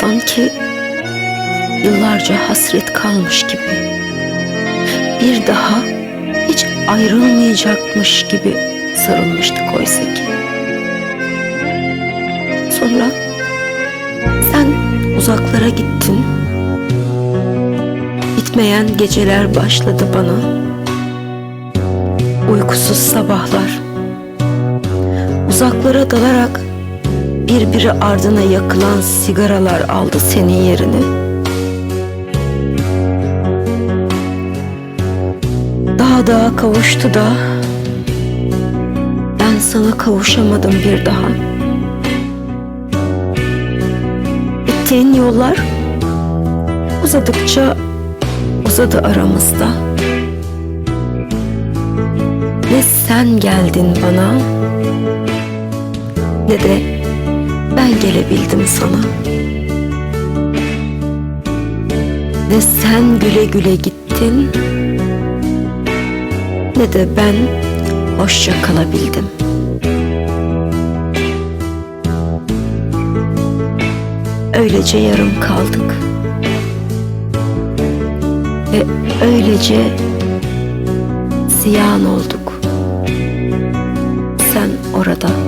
Sanki yıllarca hasret kalmış gibi. Bir daha hiç ayrılmayacakmış gibi sarılmıştık oysa ki. Sonra sen uzaklara gittin. Bitmeyen geceler başladı bana. Uykusuz sabahlar. Uzaklara dalarak birbiri ardına yakılan sigaralar aldı senin yerini. Daha daha kavuştu da ben sana kavuşamadım bir daha. Gittiğin yollar uzadıkça uzadı aramızda. Ne sen geldin bana ne de kolay gelebildim sana. Ne sen güle güle gittin ne de ben hoşça kalabildim. Öylece yarım kaldık. Ve öylece ziyan olduk. Sen orada